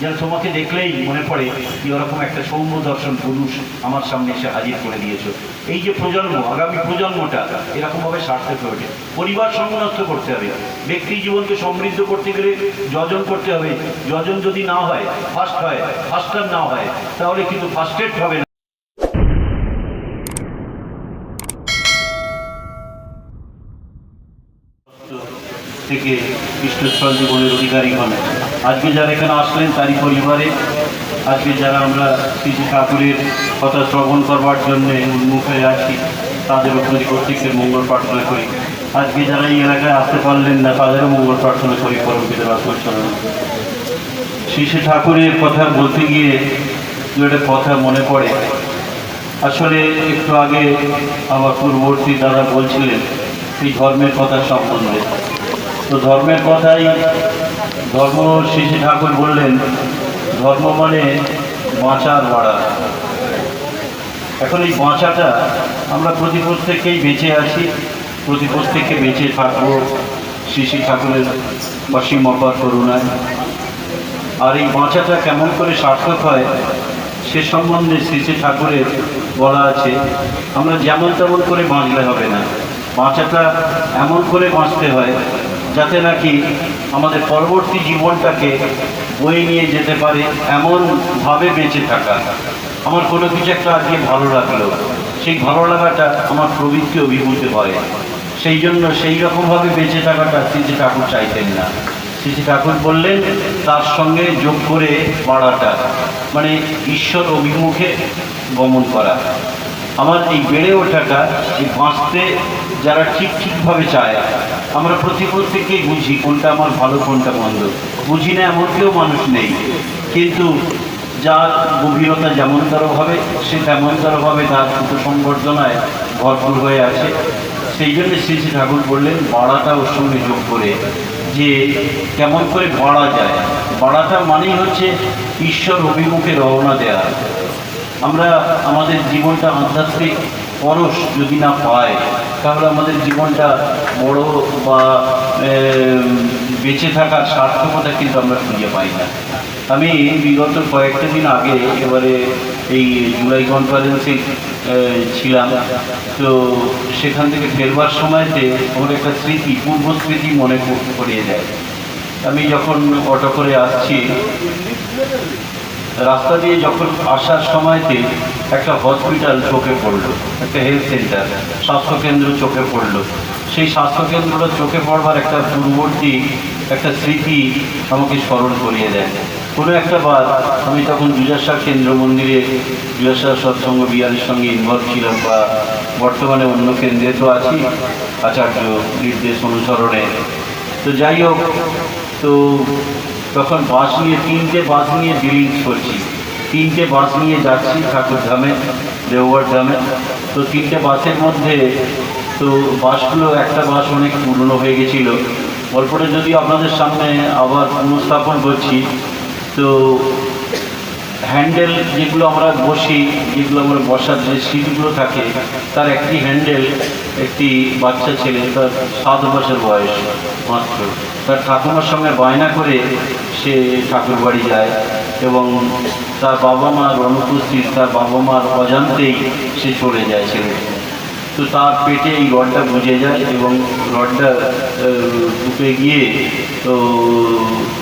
যেন তোমাকে দেখলেই মনে পড়ে কি ওরকম একটা সৌম্য দর্শন পুরুষ আমার সামনে এসে হাজির করে দিয়েছ। এই যে প্রজন্ম, আগামী প্রজন্মটা এরকমভাবে সার্থক হয়ে ওঠে। পরিবার সংনষ্ট করতে হবে। ব্যক্তি জীবনকে সমৃদ্ধ করতে গেলে যজন করতে হবে। যজন যদি না হয় ফার্স্ট হয় ফার্স্টার না হয়, তাহলে কিন্তু ফার্স্টেড হবে না। থেকে কৃষ্ণস্থল জীবনের অধিকারী হন। আজকে যারা এখানে আসলেন, তারই পরিবারে, আজকে যারা আমরা শ্রী ঠাকুরের কথা শ্রবণ করবার জন্য উন্মুখ হয়ে আছি, তাদের উপরে প্রত্যেকের মঙ্গল প্রার্থনা করি। আজকে যারা এই এলাকায় আসতে পারলেন না, তাদেরও মঙ্গল প্রার্থনা করি, পরম পিতার আত্মচরণ শ্রী শ্রী ঠাকুরের কথা বলতে গিয়ে দু একটা কথা মনে পড়ে। আসলে একটু আগে আমার পূর্ববর্তী দাদা বলছিলেন, এই ধর্মের কথা সম্বন্ধে। তো ধর্মের কথাই ধর্ম শ্রী ঠাকুর বললেন, ধর্ম মানে বাঁচার বাড়া এখন এই বাঁচাটা আমরা প্রতি প্রত্যেককেই বেঁচে আছি প্রতি প্রত্যেককে বেঁচে থাকব শ্রী শ্রী ঠাকুরের অসীম অপার করুণায়। আর এই বাঁচাটা কেমন করে সার্থক হয়, সে সম্বন্ধে শ্রী শ্রী ঠাকুরের বলা আছে, আমরা যেমন তেমন করে বাঁচলে হবে না। বাঁচাটা এমন করে বাঁচতে হয়, যাতে নাকি আমাদের পরবর্তী জীবনটাকে বয়ে নিয়ে যেতে পারে, এমনভাবে বেঁচে থাকা। আমার কোনো কিছু একটা আজকে ভালো লাগল। সেই ভালো লাগাটা আমার প্রবৃত্তি অভিভূত হয়। সেই জন্য সেই রকমভাবে বেঁচে থাকাটা শ্রী শ্রী ঠাকুর চাইতেন না। শ্রী শ্রী ঠাকুর বললেন, তার সঙ্গে যোগ করে বাড়াটা। মানে ঈশ্বর অভিমুখে গমন করা। আমার এই বেড়ে ওঠাটা, এই বাঁচতে যারা ঠিক ঠিকভাবে চায় আমরা প্রতি প্রত্যেককেই বুঝি কোনটা আমার ভালো, কোনটা মন্দ। বুঝি না এমন কেউ মানুষ নেই। কিন্তু যার গভীরতা যেমনতর হবে সে তেমনতরভাবে তার উপসংবর্ধনায় ভরপুর হয়ে আছে। সেই জন্য শ্রী শ্রী ঠাকুর বললেন, বাড়াটা ওর সঙ্গে যোগ করে, যে কেমন করে বাড়া যায়। বাড়াটা মানেই হচ্ছে ঈশ্বর অভিমুখে রওনা দেওয়া আমরা আমাদের জীবনটা আধ্যাত্মিক পরশ যদি না পাই তাহলে আমাদের জীবনটা বড় বা বেঁচে থাকার সার্থকতা কিন্তু আমরা খুঁজে পাই না। আমি বিগত কয়েকটা দিন আগে এবারে এই জুলাই কনফারেন্সে ছিলাম। তো সেখান থেকে ফেরবার সময়তে আমার একটা স্মৃতি, পূর্ব স্মৃতি মনে পড়িয়ে যায় আমি যখন অটো করে আসছি রাস্তা দিয়ে যখন আসার সময়তে একটা হসপিটাল চোখে পড়ল, একটা হেলথ সেন্টার স্বাস্থ্যকেন্দ্র চোখে পড়ল। সেই স্বাস্থ্যকেন্দ্রটা চোখে পড়বার একটা পূর্ববর্তী একটা স্মৃতি আমাকে স্মরণ করিয়ে দেয়। কোনো একটা বার আমি তখন দুজাশা কেন্দ্র মন্দিরে দুজাশা সৎসঙ্গ বিহারের সঙ্গে ইনভলভ ছিলাম বা বর্তমানে অন্য কেন্দ্রে তো আছি, আচার্য নির্দেশ অনুসরণে। তো যাই হোক, তো তখন বাস নিয়ে তিনটে বাস নিয়ে বিলিং করছি। তিনটে বাস নিয়ে যাচ্ছি ঠাকুরধামে দেওয়ার ধামে। তো তিনটে বাসের মধ্যে তো বাসগুলো একটা বাস অনেক পুরনো হয়ে গেছিল। গল্পটা যদি আপনাদের সামনে আবার পুনঃস্থাপন করছি, তো হ্যান্ডেল যেগুলো আমরা বসি, যেগুলো আমরা বসার যে সিটগুলো থাকে, তার একটি হ্যান্ডেল একটি বাচ্চা ছেলে, তার সাত বছর বয়স মাত্র। তার ঠাকুমার সঙ্গে বায়না করে সে ঠাকুর বাড়ি যায় এবং তার বাবা মার অনুপস্থিত, তার বাবা মার অজান্তেই সে চলে যায় ছেলে তো তার পেটে এই রডটা বুঝে যায় এবং রডটা ঢুকে গিয়ে, তো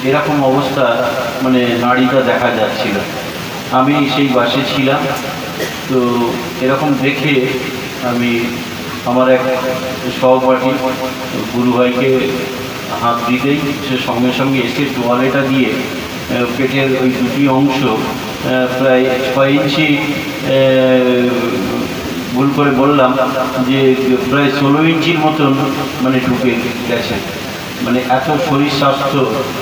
এরকম অবস্থা মানে নাড়িটা দেখা যাচ্ছিল। আমি সেই বাসে ছিলাম। তো এরকম দেখে আমি আমার এক সহপাঠী গুরু ভাইকে হাত দিতেই সে সঙ্গে সঙ্গে এসে টোয়ালেটা দিয়ে পেটের ওই দুটি অংশ প্রায় ছয় ইঞ্চি ভুল করে বললাম যে প্রায় ষোলো ইঞ্চির মতন মানে ঢুকে গেছে। মানে এত শরীর স্বাস্থ্য,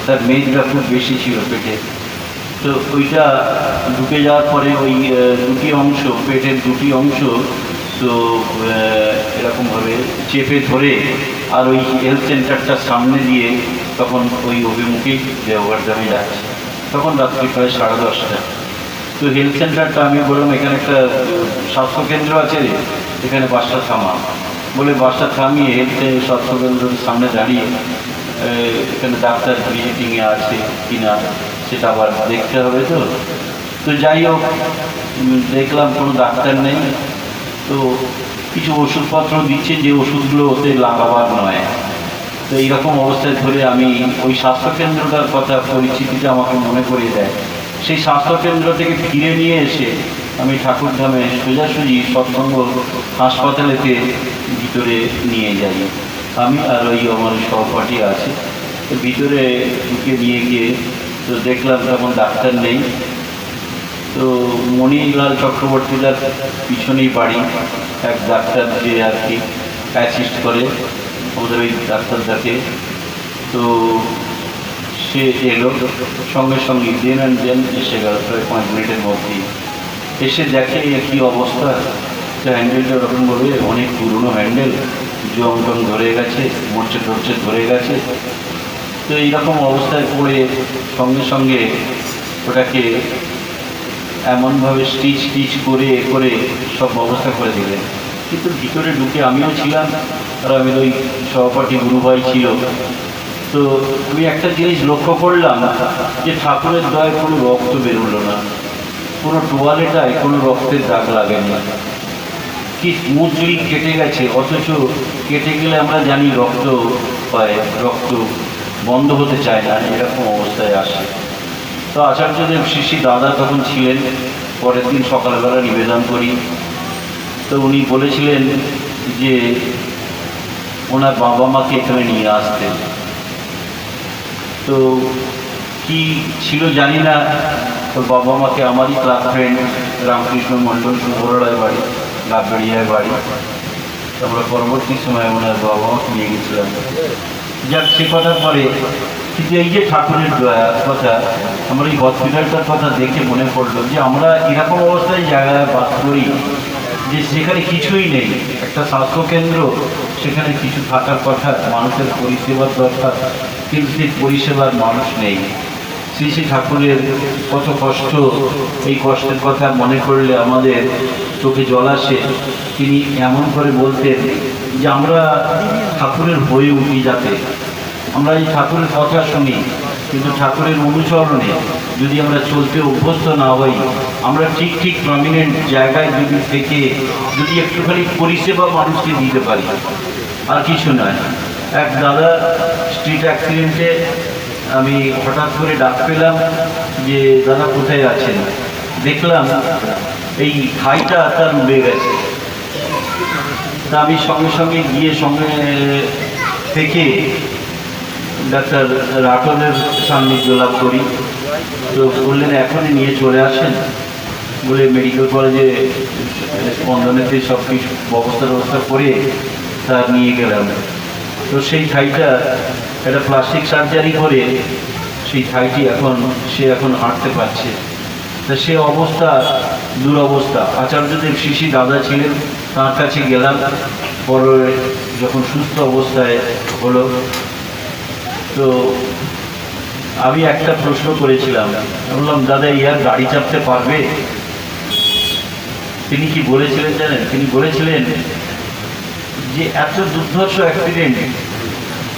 তার মেদটা খুব বেশি ছিল পেটে। তো ওইটা ঢুকে যাওয়ার পরে ওই দুটি অংশ, পেটের দুটি অংশ, তো এরকমভাবে চেপে ধরে আর ওই হেলথ সেন্টারটার সামনে দিয়ে তখন ওই অভিমুখেই দেওয়ার দামে যাচ্ছে। তখন রাত্রি প্রায় সাড়ে দশটা। তো হেলথ সেন্টারটা আমি বললাম, এখানে একটা স্বাস্থ্যকেন্দ্র আছে এখানে বাসটা থামা বলে বাসটা থামিয়ে হেলথ স্বাস্থ্যকেন্দ্রের সামনে দাঁড়িয়ে এখানে ডাক্তার ভিজিটিংয়ে আছে কিনা সেটা আবার দেখতে হবে তো। তো যাই হোক দেখলাম কোনো ডাক্তার নেই। তো কিছু ওষুধপত্র দিচ্ছে যে ওষুধগুলো ওতে লাগাবার নয়। তো এইরকম অবস্থায় ধরে আমি ওই স্বাস্থ্যকেন্দ্রটার কথা পরিচিতিটা আমাকে মনে করিয়ে দেয়। সেই স্বাস্থ্যকেন্দ্র থেকে ফিরে নিয়ে এসে আমি ঠাকুরধামে সোজাসুজি সৎসঙ্গ হাসপাতালেতে ভিতরে নিয়ে যাই। আমি আর ওই আমার সহপাঠী আছে। তো ভিতরে ঢুকে নিয়ে গিয়ে তো দেখলাম তখন ডাক্তার নেই। তো মণিলাল চক্রবর্তীদার পিছনেই বাড়ি, এক ডাক্তার যে আর কি অ্যাসিস্ট করে, আমাদের ওই ডাক্তারদাকে তো সে এলো, সঙ্গে সঙ্গে দেন অ্যান্ড দেন এসে গেল প্রায় পাঁচ মিনিটের মধ্যেই। এসে দেখে কি অবস্থা তো হ্যান্ডেলটা ওরকমভাবে অনেক পুরনো হ্যান্ডেল জং টং ধরে গেছে, মরচে টরচে ধরে গেছে। তো এইরকম অবস্থায় পড়ে সঙ্গে সঙ্গে ওটাকে এমনভাবে স্টিচ টিচ করে করে সব ব্যবস্থা করে দিলেন। কিন্তু ভিতরে ঢুকে আমিও ছিলাম, আর আমি ওই সহপাঠী গুরুভাই ছিল। তো আমি একটা জিনিস লক্ষ্য করলাম যে ঠাকুরের দয় কোনো রক্ত বেরোলো না। কোনো টোয়ালেটায় কোনো রক্তের দাগ লাগে না কি স্মুথলি কেটে গেছে, অথচ কেটে গেলে আমরা জানি রক্ত হয়, রক্ত বন্ধ হতে চায় না, এরকম অবস্থায় আসে। তো আচার্যদেব শিশি দাদা তখন ছিলেন, পরের দিন সকালবেলা নিবেদন করি। তো উনি বলেছিলেন যে, ওনার বাবা মাকে এখানে নিয়ে আসতেন। তো কি ছিল জানি না, ওর বাবা মাকে আমারই ক্লাস ফ্রেন্ড রামকৃষ্ণ মণ্ডল সুবরায় বাড়ি, লাভবেড়িয়ার বাড়ি। তারপরে পরবর্তী সময় ওনার বাবা মাকে নিয়ে গেছিলাম। যাক, সে কথার পরে কিন্তু এই যে ঠাকুরের কথা, আমরা এই হসপিটালটার কথা দেখে মনে পড়ল যে আমরা এরকম অবস্থায় জায়গায় বাস করি যে সেখানে কিছুই নেই। একটা স্বাস্থ্যকেন্দ্র, সেখানে কিছু থাকার কথা, মানুষের পরিষেবার দরকার, কিন্তু সেই পরিষেবার মানুষ নেই। শ্রী শ্রী ঠাকুরের কত কষ্ট, এই কষ্টের কথা মনে করলে আমাদের চোখে জল আসে। তিনি এমন করে বলতেন যে আমরা ঠাকুরের হয়ে উঠি যাতে। আমরা এই ঠাকুরের কথা শুনি, কিন্তু ঠাকুরের অনুসরণে যদি আমরা চলতে অভ্যস্ত না হই, আমরা ঠিক ঠিক প্রমিনেন্ট জায়গায় যদি থেকে যদি একটুখানি পরিষেবা মানুষকে দিতে পারি। আর কিছু নয়। এক দাদা স্ট্রিট অ্যাক্সিডেন্টে আমি হঠাৎ করে ডাক পেলাম যে, দাদা, কোথায় আছেন? দেখলাম এই খাইটা তার উড়ে গেছে। তা আমি সঙ্গে সঙ্গে গিয়ে সঙ্গে থেকে ডাক্তার রাটনের সান্নিধ্য লাভ করি। তো বললেন, এখনই নিয়ে চলে আসেন। বলে মেডিকেল কলেজে স্পন্দনেতে সব কিছু ব্যবস্থা ব্যবস্থা করে তা নিয়ে গেলাম। তো সেই ঠাইটা একটা প্লাস্টিক সার্জারি করে সেই ঠাইটি এখন, সে এখন হাঁটতে পারছে। তা সে অবস্থা দুরবস্থা। আচার্যদেব শিশি দাদা ছিলেন, তার কাছে গেলাম। পরে যখন সুস্থ অবস্থায় হলো তো আমি একটা প্রশ্ন করেছিলাম। বললাম, দাদা ইয়ার গাড়ি চাপতে পারবে? তিনি কি বলেছিলেন জানেন? তিনি বলেছিলেন যে, এত দুর্ধর্ষ অ্যাক্সিডেন্ট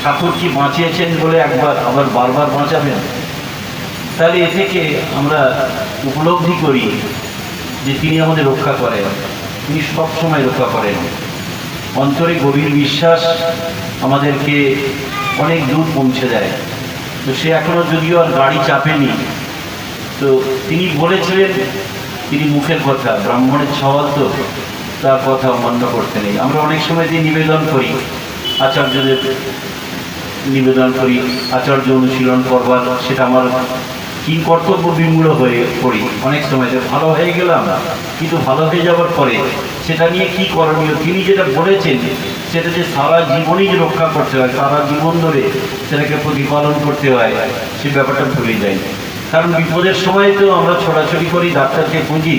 ঠাকুর কি বাঁচিয়েছেন বলে একবার, আবার বারবার বাঁচাবেন? তাহলে এ থেকে আমরা উপলব্ধি করি যে তিনি আমাদের রক্ষা করেন। তিনি সবসময় রক্ষা করেন। অন্তরে গভীর বিশ্বাস আমাদেরকে অনেক দূর পৌঁছে দেয়। তো সে এখনও যদিও আর গাড়ি চাপেনি, তো তিনি বলেছিলেন, তিনি মুখের কথা, ব্রাহ্মণের সওয়াল তো, তার কথা অমান্য করতে নেই। আমরা অনেক সময় দিয়ে নিবেদন করি, আচার্যদের নিবেদন করি, আচার্য অনুশীলন করবার, সেটা আমার কি কর্তব্য বিমূল হয়ে পড়ি। অনেক সময় ভালো হয়ে গেলাম, কিন্তু ভালো হয়ে যাওয়ার পরে সেটা নিয়ে কি করণীয়? তিনি যেটা বলেছেন, সেটা যে সারা জীবনই রক্ষা করতে হয়, সারা জীবন ধরে সেটাকে প্রতিপালন করতে হয়, সে ব্যাপারটা ভুলে যাই কারণ বিপদের সময় তো আমরা ছোটাছুটি করি, ডাক্তারকে খুঁজি,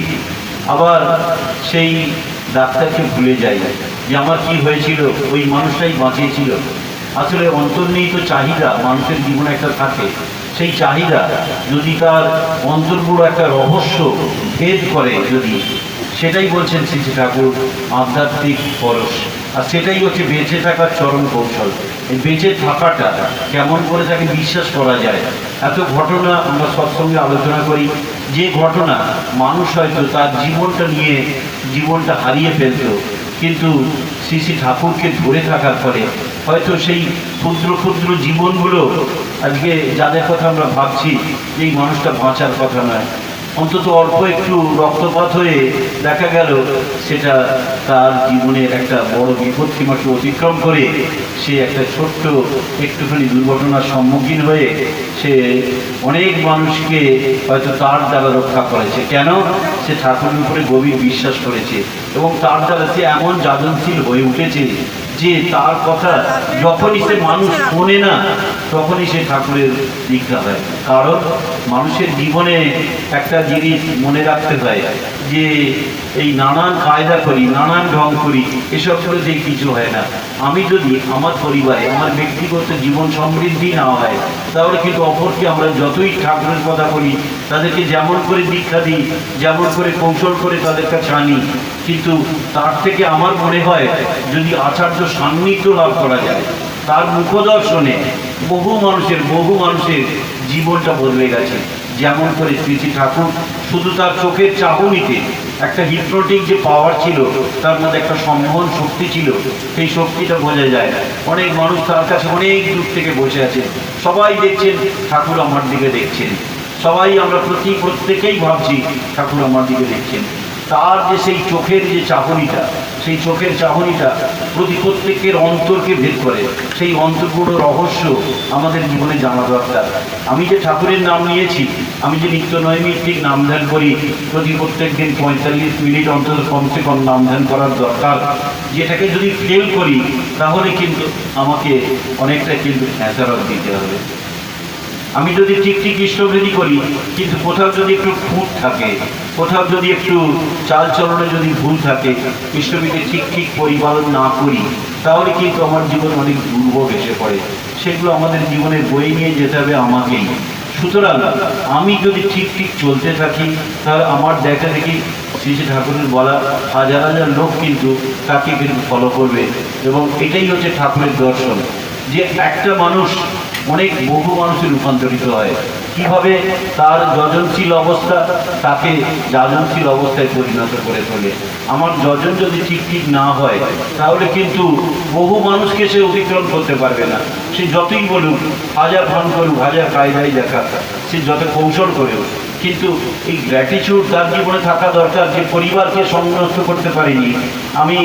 আবার সেই ডাক্তারকে ভুলে যাই যে আমার কি হয়েছিল, ওই মানুষটাই বাঁচিয়েছিল। আসলে অন্তর্নিহিত চাহিদা, মানুষের জীবনে একটা থাকে। সেই চাহিদা যদি তার অন্তর্গুলো একটা রহস্য ভেদ করে যদি সেটাই বলছেন শ্রী শ্রী ঠাকুর, আধ্যাত্মিক পরশ। আর সেটাই হচ্ছে বেঁচে থাকার চরম কৌশল। এই বেঁচে থাকাটা কেমন করে তাকে বিশ্বাস করা যায়? এত ঘটনা আমরা সৎসঙ্গে আলোচনা করি। যে ঘটনা মানুষ হয়তো তার জীবনটা নিয়ে জীবনটা হারিয়ে ফেলতো, কিন্তু শ্রী শ্রী ঠাকুরকে ধরে থাকার ফলে হয়তো সেই ক্ষুদ্র ক্ষুদ্র জীবনগুলো আজকে যাদের কথা আমরা ভাবছি, এই মানুষটা বাঁচার কথা নয়। অন্তত অল্প একটু রক্তপাত হয়ে দেখা গেল সেটা তার জীবনের একটা বড় বিপত্তিমাকে অতিক্রম করে সে একটা ছোট্ট একটুখানি দুর্ঘটনার সম্মুখীন হয়ে সে অনেক মানুষকে হয়তো তার দ্বারা রক্ষা করেছে। কেন? সে ঠাকুরের উপরে গভীর বিশ্বাস করেছে এবং তার দ্বারা সে এমন যাজনশীল হয়ে উঠেছে যে তার কথা যখনই সে মানুষ শোনে না, তখনই সে ঠাকুরের দীক্ষা হয় কারণ মানুষের জীবনে একটা জিনিস মনে রাখতে হয় যে এই নানান কায়দা করি, নানান ঢং করি, এসব করে দিয়ে কিছু হয় না। আমি যদি আমার পরিবারে, আমার ব্যক্তিগত জীবন সমৃদ্ধি না হয়, তাহলে কিন্তু অপরকে আমরা যতই ঠাকুরের কথা বলি, তাদেরকে যেমন করে দীক্ষা দিই, যেমন করে কৌশল করে তাদের কাছে আনি কিন্তু তার থেকে আমার মনে হয় যদি আচার্য সান্নিধ্য লাভ করা যায়, তার মুখদর্শনে বহু মানুষের বহু মানুষের জীবনটা বদলে গেছে। যেমন করে শ্রী শ্রী ঠাকুর শুধু তার চোখের চাহনিতে একটা হিপনোটিক যে পাওয়ার ছিল, তার মধ্যে একটা সম্মোহন শক্তি ছিল, সেই শক্তিটা বোঝা যায়। অনেক মানুষ তার কাছে অনেক দূর থেকে বসে আছে। সবাই দেখছেন, ঠাকুর আমার দিকে দেখছেন। সবাই আমরা প্রতি প্রত্যেকেই ভাবছি, ঠাকুর আমার দিকে দেখছেন। তার যে সেই চোখের যে চাহনিটা, সেই চোখের চাহনিটা প্রতি প্রত্যেকের অন্তরকে ভেদ করে। সেই অন্তরগুলো রহস্য আমাদের জীবনে জানা দরকার। আমি যে ঠাকুরের নাম নিয়েছি, আমি যে নিত্য নৈমিত্তিক নাম ধ্যান করি প্রতি প্রত্যেক দিন পঁয়তাল্লিশ মিনিট অন্তত কমসে কম নাম ধ্যান করার দরকার, যেটাকে যদি ফেল করি, তাহলে কিন্তু আমাকে অনেকটা কিন্তু খেসারত দিতে হবে। আমি যদি ঠিক ঠিক ইষ্টভেদী করি, কিন্তু কোথাও যদি একটু খুঁত থাকে, কোথাও যদি একটু চালচলনে যদি ভুল থাকে ইষ্টবিধি ঠিক ঠিক পরিপালন না করি, তাহলে কিন্তু আমার জীবন অনেক দুর্ভোগ এসে পড়ে। সেগুলো আমাদের জীবনের বই নিয়ে যেতে হবে আমাকেই। সুতরাং আমি যদি ঠিক ঠিক চলতে থাকি, তাহলে আমার দেখা দেখি শ্রী শ্রী ঠাকুরের বলা হাজার হাজার লোক কিন্তু তাকে কিন্তু ফলো করবে। এবং এটাই হচ্ছে ঠাকুরের দর্শন। যে একটা মানুষ অনেক বহু মানুষে রূপান্তরিত হয়। কীভাবে তার যজনশীল অবস্থা তাকে যাজনশীল অবস্থায় পরিণত করে তোলে? আমার যজন যদি ঠিক ঠিক না হয়, তাহলে কিন্তু বহু মানুষকে সে অতিক্রম করতে পারবে না। সে যতই বলুক হাজার ফান করুক হাজার কায়দাই দেখা সে যত কৌশল করেও কিন্তু এই গ্র্যাটিচিউড তার জীবনে থাকা দরকার যে পরিবারকে সংযুক্ত করতে পারিনি। আমি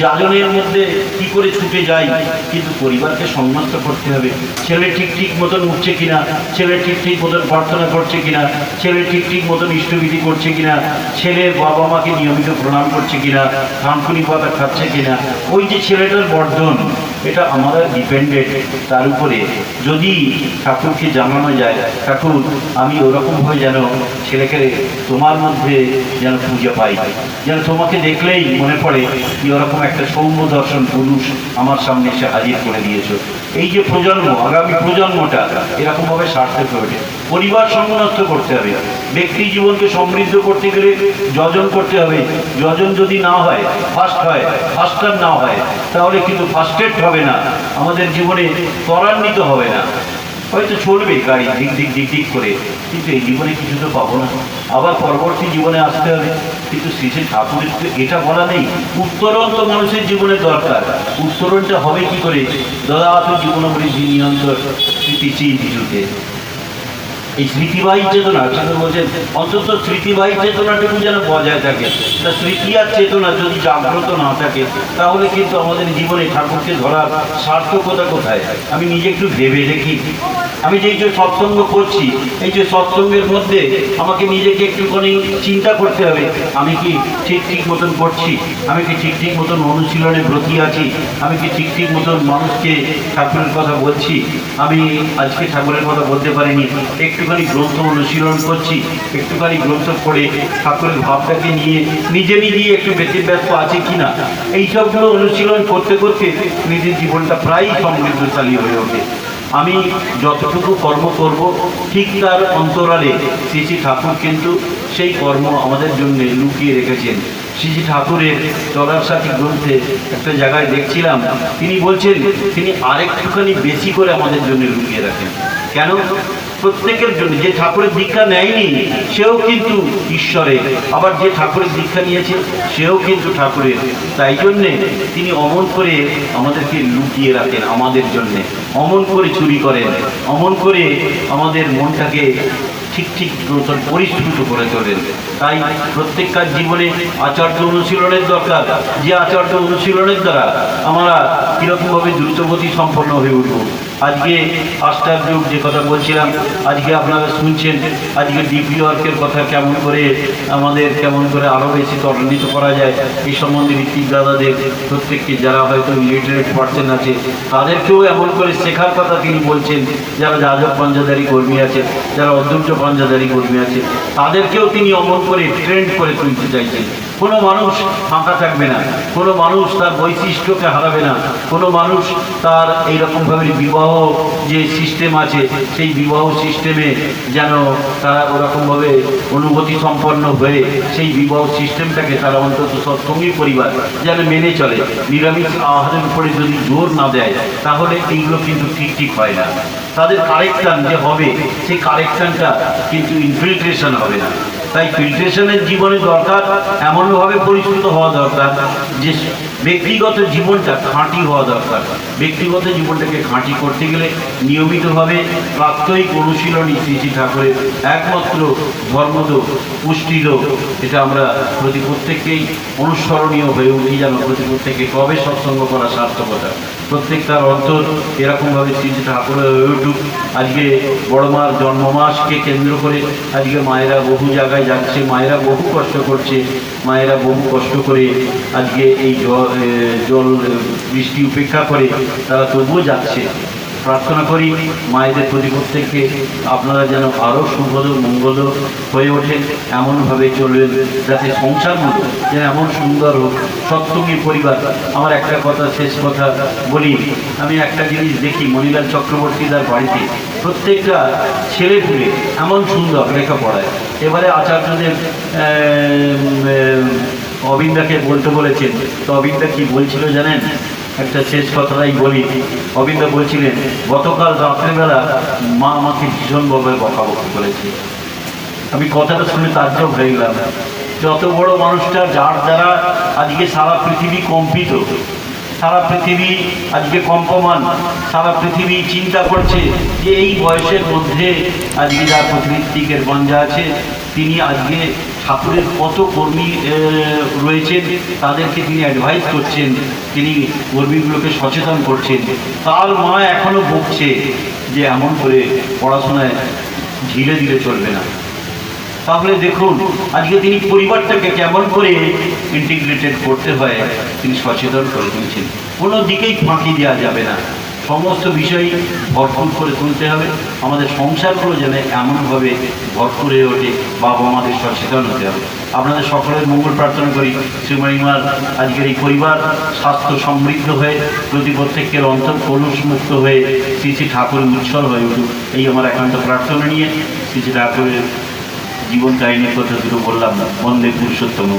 যাজনের মধ্যে কি করে ছুটে যাই, কিন্তু পরিবারকে সংযুক্ত করতে হবে। ছেলে ঠিক ঠিক মতন উঠছে কিনা, ছেলে ঠিক ঠিক মতন প্রার্থনা করছে কিনা, ছেলে ঠিক ঠিক মতন ইষ্টবিধি করছে কিনা ছেলের বাবা মাকে নিয়মিত প্রণাম করছে কিনা থানকুনি পাতা খাচ্ছে কিনা, ওই যে ছেলেটার বর্ধন এটা আমাদের ডিপেন্ডেন্ট তার উপরে। যদি ঠাকুরকে জানানো যায়, ঠাকুর, আমি ওরকমভাবে যেন ছেলেকে তোমার মধ্যে যেন খুঁজে পাই, যেন তোমাকে দেখলেই মনে পড়ে যে ওরকম একটা সৌম্য দর্শন পুরুষ আমার সামনে এসে হাজির করে দিয়েছ। এই যে প্রজন্ম, আগামী প্রজন্মটা এরকমভাবে সার্থক ওঠে পরিবার সংনষ্ট করতে হবে। ব্যক্তি জীবনকে সমৃদ্ধ করতে গেলে যজন করতে হবে। যজন যদি না হয় ফার্স্ট হয় ফার্স্টার না হয়, তাহলে কিন্তু ফার্স্টেড হবে না। আমাদের জীবনে ত্বরান্বিত হবে না। হয়তো চলবে গাড়ি দিক দিক দিক দিক করে। কিন্তু এই জীবনে কিছু তো পাবো না। আবার পরবর্তী জীবনে আসতে হবে। কিন্তু শ্রী ঠাকুরের এটা বলা নেই। উত্তরণ তো মানুষের জীবনে দরকার। উত্তরণটা হবে কি করে? দদাত জীবনবৃদ্ধি নিয়ন্ত্রণ। স্মৃতি চিন কিছুতে এই স্মৃতিবাহী চেতনা ঠাকুর বলছেন অন্তত স্মৃতিবাহী চেতনাটুকু যেন বজায় থাকে। তা স্মৃতি আর চেতনা যদি জাগ্রত না থাকে, তাহলে কিন্তু আমাদের জীবনে ঠাকুরকে ধরার সার্থকতা কোথায়? আমি নিজে একটু ভেবে দেখি। আমি যে যে সৎসঙ্গ করছি, এই যে সৎসঙ্গের মধ্যে আমাকে নিজেকে একটুখানি চিন্তা করতে হবে, আমি কি ঠিক ঠিক মতন করছি? আমি কি ঠিক ঠিক মতন অনুশীলনে ব্রতী আছি? আমি কি ঠিক ঠিক মতন মানুষকে ঠাকুরের কথা বলছি? আমি আজকে ঠাকুরের কথা বলতে পারিনি। একটুখানি গ্রন্থ অনুশীলন করছি, একটুখানি গ্রন্থ পড়ে ঠাকুরের ভাবটাকে নিয়ে নিজে নিজেই একটু বেঁচে ব্যস্ত আছে কিনা? এই সবগুলো অনুশীলন করতে করতে নিজের জীবনটা প্রায়ই সমৃদ্ধশালী হয়ে ওঠে। আমি যতটুকু কর্ম করব, ঠিক তার অন্তরালে শ্রী ঠাকুর কিন্তু সেই কর্ম আমাদের জন্য লুকিয়ে রেখেছেন। শ্রী ঠাকুরের চলার সাথী গ্রন্থে একটা জায়গায় দেখছিলাম, তিনি বলছেন, তিনি আরেকটুখানি বেশি করে আমাদের জন্য লুকিয়ে রাখেন। কেন? প্রত্যেকের জন্য, যে ঠাকুরের দীক্ষা নেয়নি, সেও কিন্তু ঈশ্বরের আবার যে ঠাকুরের দীক্ষা নিয়েছে, সেও কিন্তু ঠাকুরের। তাই জন্যে তিনি অমন করে আমাদেরকে লুকিয়ে রাখেন আমাদের জন্যে। অমন করে চুরি করেন। অমন করে আমাদের মনটাকে ঠিক ঠিক পরিস্ফুট করে তোলেন তাই প্রত্যেককার জীবনে আচার্য অনুশীলনের দরকার। যে আচার্য অনুশীলনের দ্বারা আমরা কীরকমভাবে দ্রুতগতি সম্পন্ন হয়ে উঠব। আজকে আস্টার যুগ, যে কথা বলছিলাম, আজকে আপনারা শুনছেন, আজকে ডিপি ওয়ার্কের কথা কেমন করে, আমাদের কেমন করে আরও বেশি ত্বরান্বিত করা যায় এই সম্বন্ধে ঋত্বিক দাদাদের প্রত্যেককে যারা হয়তো লিটারেট পার্সন আছে, তাদেরকেও এমন করে শেখার কথা তিনি বলছেন, যারা যাজক পাঞ্জাদারি কর্মী আছে, যারা অধ্যক্ষ পাঞ্জাদারি কর্মী আছে, তাদেরকেও তিনি অমন করে ট্রেন্ড করে তুলতে চাইছেন। কোনো মানুষ ফাঁকা থাকবে না, কোনো মানুষ তার বৈশিষ্ট্যকে হারাবে না, কোনো মানুষ তার এইরকমভাবে বিবাহ যে সিস্টেম আছে, সেই বিবাহ সিস্টেমে যেন তারা ওরকমভাবে অনুভূতি সম্পন্ন হয়ে, সেই বিবাহ সিস্টেমটাকে তারা অন্তত সৎসঙ্গী পরিবার যেন মেনে চলে। নিরামিষ আহারের উপরে যদি জোর না দেয়, তাহলে এইগুলো কিন্তু ঠিক ঠিক হয় না। তাদের কারেকশান যে হবে, সেই কারেকশানটা কিন্তু ইনফিল্ট্রেশন হবে না। তাই ফিল্ট্রেশনের জীবনে দরকার, এমনভাবে পরিচিত হওয়া দরকার যে ব্যক্তিগত জীবনটা খাঁটি হওয়া দরকার। ব্যক্তিগত জীবনটাকে খাঁটি করতে গেলে নিয়মিতভাবে প্রাত্যহিক অনুশীলনী শ্রী শ্রী ঠাকুরের একমাত্র ধর্মদ পুষ্টিল এটা আমরা প্রতি প্রত্যেককেই অনুসরণীয় হয়ে উঠি যেন প্রতি প্রত্যেককে কবে সৎসঙ্গ করা সার্থকতা। প্রত্যেকটার অন্তর এরকমভাবে শ্রী শ্রী ঠাকুরের হয়ে উঠুক। আজকে বড় মার জন্মমাসকে কেন্দ্র করে আজকে মায়েরা বহু জায়গায় যাচ্ছে, মায়েরা বহু কষ্ট করছে, মায়েরা বহু কষ্ট করে আজকে এই জল বৃষ্টি উপেক্ষা করে তারা তবুও যাচ্ছে। প্রার্থনা করি মায়েদের প্রতি প্রত্যেককে আপনারা যেন আরও সুভদ মঙ্গল হয়ে ওঠেন, এমনভাবে চলবেন যাতে সংসারগুলো যেন এমন সুন্দর হোক। সপ্তমী পরিবার, আমার একটা কথা, শেষ কথা বলি। আমি একটা জিনিস দেখি মণিলাল চক্রবর্তীদার বাড়িতে। প্রত্যেকটা ছেলে পুলে এমন সুন্দর লেখাপড়ায়। এবারে আচার্যদের অবিন্দাকে বলতে বলেছেন, তো অবিন্দা কি বলছিল জানেন? একটা শেষ কথাটাই বলি। অবিন্দা বলছিলেন, গতকাল রাত্রেবেলা মা আমাকে ভীষণভাবে বকাবকি করেছে। আমি কথাটা শুনে তাজ্জব হয়ে গেলাম। যত বড় মানুষটা, যার দ্বারা আজকে সারা পৃথিবী কম্পিত, সারা পৃথিবী আজকে কম্পমান, সারা পৃথিবী চিন্তা করছে যে এই বয়সের মধ্যে আজকে যার প্রতিনিধিকের গঞ্জা আছে, তিনি আজকে ঠাকুরের কত কর্মী রয়েছেন, তাদেরকে তিনি অ্যাডভাইস করছেন, তিনি কর্মীগুলোকে সচেতন করছেন। তার মা এখনও বকছে যে এমন করে পড়াশোনায় ধীরে ধীরে চলবে না। তাহলে দেখুন, আজকে তিনি পরিবারটাকে কেমন করে ইন্টিগ্রেটেড করতে হয়, তিনি সচেতন করে তুলছেন। কোনো দিকেই ফাঁকি দেওয়া যাবে না। সমস্ত বিষয় ভরপুর করে তুলতে হবে। আমাদের সংসারগুলো যেন এমনভাবে ভরপুর হয়ে ওঠে, বাবা আমাদের সচেতন হতে হবে। আপনাদের সকলের মঙ্গল প্রার্থনা করি। শ্রীমণিমার আজকের এই পরিবার স্বাস্থ্য সমৃদ্ধ হয়ে প্রতি প্রত্যেকের অন্তর কলুষমুক্ত হয়ে শ্রী শ্রী ঠাকুরের উৎসল হয়ে উঠুক, এই আমার একান্ত প্রার্থনা নিয়ে শ্রী শ্রী ঠাকুরের জীবন কাহিনীর কথা দুটো বললাম না, বন্দে পুরুষোত্তম।